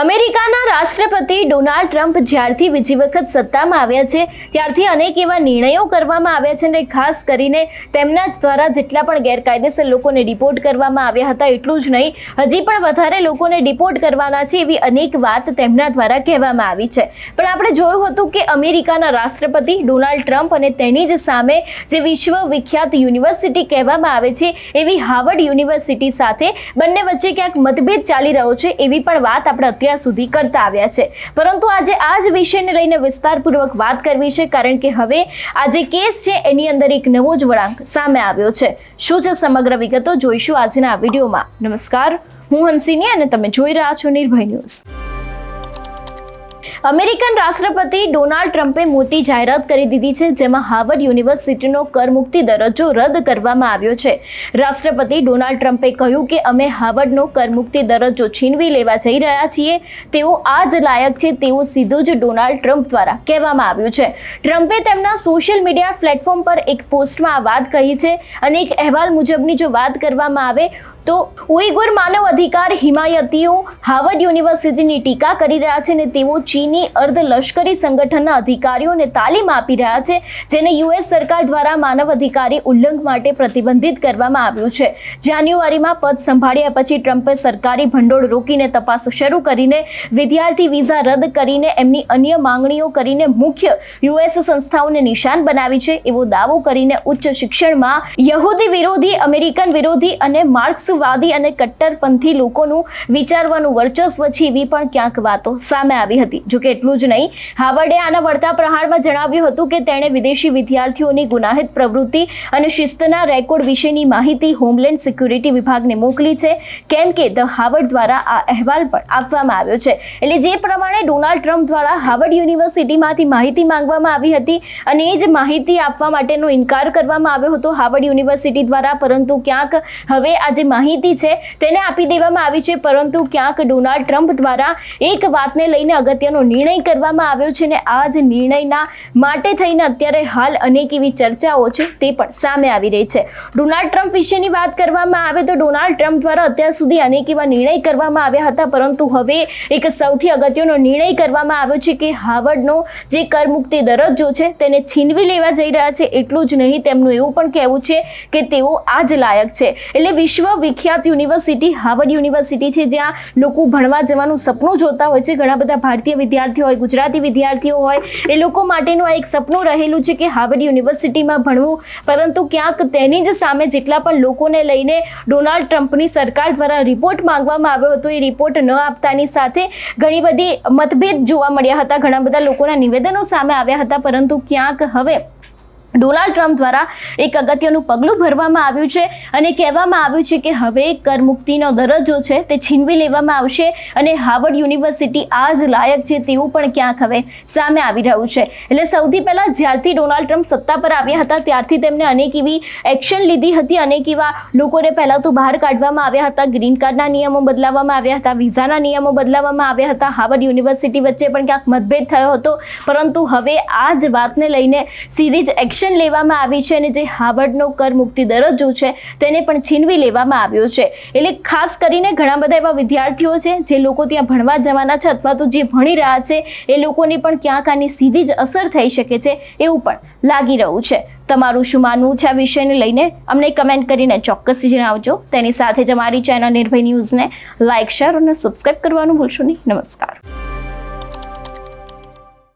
અમેરિકાના રાષ્ટ્રપતિ Donald Trump જ્યારથી બીજી વખત સત્તામાં આવ્યા છે, ત્યારથી અનેક એવા નિર્ણયો કરવામાં આવ્યા છે અને ખાસ કરીને તેમના દ્વારા જેટલા પણ ગેરકાયદેસર લોકોને ડિપોર્ટ કરવામાં આવ્યા હતા એટલું જ નહીં, હજી પણ વધારે લોકોને ડિપોર્ટ કરવાના છે એવી અનેક વાત તેમના દ્વારા કહેવામાં આવી છે. પણ આપણે જોયું હતું કે અમેરિકાના રાષ્ટ્રપતિ ડોનાલ્ડ ટ્રમ્પ અને તેની જ સામે જે વિશ્વ વિખ્યાત યુનિવર્સિટી કહેવામાં આવે છે, એવી હાર્વર્ડ યુનિવર્સિટી સાથે બંને વચ્ચે ક્યાંક મતભેદ ચાલી રહ્યો છે એવી પણ વાત આપણે અત્યાર સુધી કરતા આવ્યા છે. પરંતુ આજે આ જ વિષયને લઈને વિસ્તારપૂર્વક વાત કરવી છે, કારણ કે હવે આ જે કેસ છે, એની અંદર એક નવો જ વળાંક સામે આવ્યો છે. શું છે સમગ્ર વિગતો જોઈશું આજના આ વિડીયોમાં. નમસ્કાર, હું હંસિની અને તમે જોઈ રહ્યા છો નિર્ભય ન્યૂઝ. અમેરિકન રાષ્ટ્રપતિ ડોનાલ્ડ ટ્રમ્પે મોટી જાહેરાત કરી દીધી છે, જેમાં હાર્વર્ડ યુનિવર્સિટીનો કરમુક્તિ દરજ્જો રદ કરવામાં આવ્યો છે. રાષ્ટ્રપતિ ડોનાલ્ડ ટ્રમ્પે કહ્યું કે, અમે હાર્વર્ડનો કરમુક્તિ દરજ્જો છીનવી લેવા જઈ રહ્યા છીએ. તેઓ આ જ લાયક છે તેવું સીધું જ ડોનાલ્ડ ટ્રમ્પ દ્વારા કહેવામાં આવ્યું છે. ટ્રમ્પે તેમના સોશિયલ મીડિયા પ્લેટફોર્મ પર એક પોસ્ટમાં આ વાત કહી છે અને એક અહેવાલ મુજબની જો વાત કરવામાં આવે તો ઉઈગુર માનવ અધિકાર હિમાયતીઓ હાવર્ડ યુનિવર્સિટીની ટીકા કરી રહ્યા છે અને તેઓ ચીની અર્ધ લશ્કરી સંગઠનના અધિકારીઓને તાલીમ આપી રહ્યા છે, જેને યુએસ સરકાર દ્વારા માનવ અધિકારી ઉલ્લંઘ માટે પ્રતિબંધિત કરવામાં આવ્યું છે. જાન્યુઆરીમાં પદ સંભાળ્યા પછી ટ્રમ્પે સરકારી ભંડોળ રોકીને તપાસ શરૂ કરીને વિદ્યાર્થી વિઝા રદ કરીને એમની અન્ય માંગણીઓ કરીને મુખ્ય યુએસ સંસ્થાઓને નિશાન બનાવી છે એવો દાવો કરીને ઉચ્ચ શિક્ષણમાં યહૂદી વિરોધી, અમેરિકન વિરોધી અને માર્ક્સવાદી અને કટ્ટરપંથી લોકોનું વિચારવાનું વર્ચસ્વ છે એવી પણ ક્યાંક વાતો સામે આવી હતી. જોકે એટલું જ નહીં, હાવર્ડે આના વળતા પ્રહારમાં જણાવ્યું હતું કે તેણે વિદેશી વિદ્યાર્થીઓની ગુનાહિત પ્રવૃત્તિ અને શિસ્તના રેકોર્ડ વિશેની માહિતી હોમલેન્ડ સિક્યુરિટી વિભાગને મોકલી છે, કેમ કે ધ હાવર્ડ દ્વારા આ અહેવાલ પણ આપવામાં આવ્યો છે. એટલે જે પ્રમાણે ડોનાલ્ડ ટ્રમ્પ દ્વારા હાવર્ડ યુનિવર્સિટીમાંથી માહિતી માંગવામાં આવી હતી અને એ જ માહિતી આપવા માટેનો ઇનકાર કરવામાં આવ્યો હતો હાવર્ડ યુનિવર્સિટી દ્વારા, પરંતુ ક્યાંક હવે આ જે માહિતી છે, તેને આપી દેવામાં આવી છે, પરંતુ ક્યાંક ડોનાલ્ડ ટ્રમ્પ દ્વારા એક વાતને લઈને અગત્યનો નિર્ણય કરવામાં આવ્યો છે ને આ જ નિર્ણયના માટે થઈને અત્યારે હાલ અનેક એવી ચર્ચાઓ છે, તે પણ સામે આવી રહી છે. ડોનાલ્ડ ટ્રમ્પ વિશેની વાત કરવામાં આવે તો ડોનાલ્ડ ટ્રમ્પ દ્વારા અત્યાર સુધી અનેક એવા નિર્ણય કરવામાં આવ્યા હતા, પરંતુ હવે એક સૌથી અગત્યનો નિર્ણય કરવામાં આવ્યો છે કે હાવર્ડનો જે કરમુક્તિ દરજ્જો છે, તેને છીનવી લેવા જઈ રહ્યા છે, એટલું જ નહીં, તેમનું એવું પણ કહેવું છે કે તેઓ આ જ લાયક છે. એટલે વિશ્વ વિખ્યાત યુનિવર્સિટી હાવર્ડ યુનિવર્સિટી છે, જ્યાં લોકો ભણવા જવાનું સપનું જોતા હોય છે. ઘણા બધા ભારતીય વિદ્યાર્થીઓ હોય, ગુજરાતી વિદ્યાર્થીઓ હોય, એ લોકો માટેનું આ એક સપનું રહેલું છે કે હાવર્ડ યુનિવર્સિટીમાં ભણવું. પરંતુ ક્યાંક તેની જ સામે જેટલા પણ લોકોને લઈને ડોનાલ્ડ ટ્રમ્પની સરકાર દ્વારા રિપોર્ટ માંગવામાં આવ્યો હતો, એ રિપોર્ટ ન આપતાની સાથે ઘણી બધી મતભેદ જોવા મળ્યા હતા. ઘણા બધા લોકોના નિવેદનો સામે આવ્યા હતા, પરંતુ ક્યાંક હવે ડોનાલ્ડ ટ્રમ્પ દ્વારા એક અગત્યનું પગલું ભરવામાં આવ્યું છે અને કહેવામાં આવ્યું છે કે હવે કરમુક્તિનો દરજ્જો છે તે છીનવી લેવામાં આવશે અને હાર્વર્ડ યુનિવર્સિટી આ જ લાયક છે તેવું પણ ક્યાંક હવે સામે આવી રહ્યું છે. એટલે સૌથી પહેલાં જ્યારથી ડોનાલ્ડ ટ્રમ્પ સત્તા પર આવ્યા હતા ત્યારથી તેમણે અનેક એવી એક્શન લીધી હતી, અનેક એવા લોકોને પહેલાં તો બહાર કાઢવામાં આવ્યા હતા, ગ્રીન કાર્ડના નિયમો બદલાવવામાં આવ્યા હતા, વિઝાના નિયમો બદલાવવામાં આવ્યા હતા, હાર્વર્ડ યુનિવર્સિટી વચ્ચે પણ ક્યાંક મતભેદ થયો હતો. પરંતુ હવે આ જ વાતને લઈને સીધી જ એક્શન એક્શન લેવામાં આવી છે અને જે હાર્વર્ડનો કરમુક્તિ દરજ્જો છે તેને પણ છીનવી લેવામાં આવ્યો છે. એટલે ખાસ કરીને ઘણા બધા એવા વિદ્યાર્થીઓ છે જે લોકો ત્યાં ભણવા જવાના છે અથવા તો જે ભણી રહ્યા છે એ લોકોને પણ ક્યાંક આની સીધી જ અસર થઈ શકે છે એવું પણ લાગી રહ્યું છે. તમારું શું માનવું છે આ વિષયને લઈને? અમને કમેન્ટ કરીને ચોક્કસ જણાવજો. તેની સાથે જ અમારી ચેનલ નિર્ભય ન્યૂઝને લાઇક શેર અને સબસ્ક્રાઈબ કરવાનું ભૂલશો નહીં. નમસ્કાર.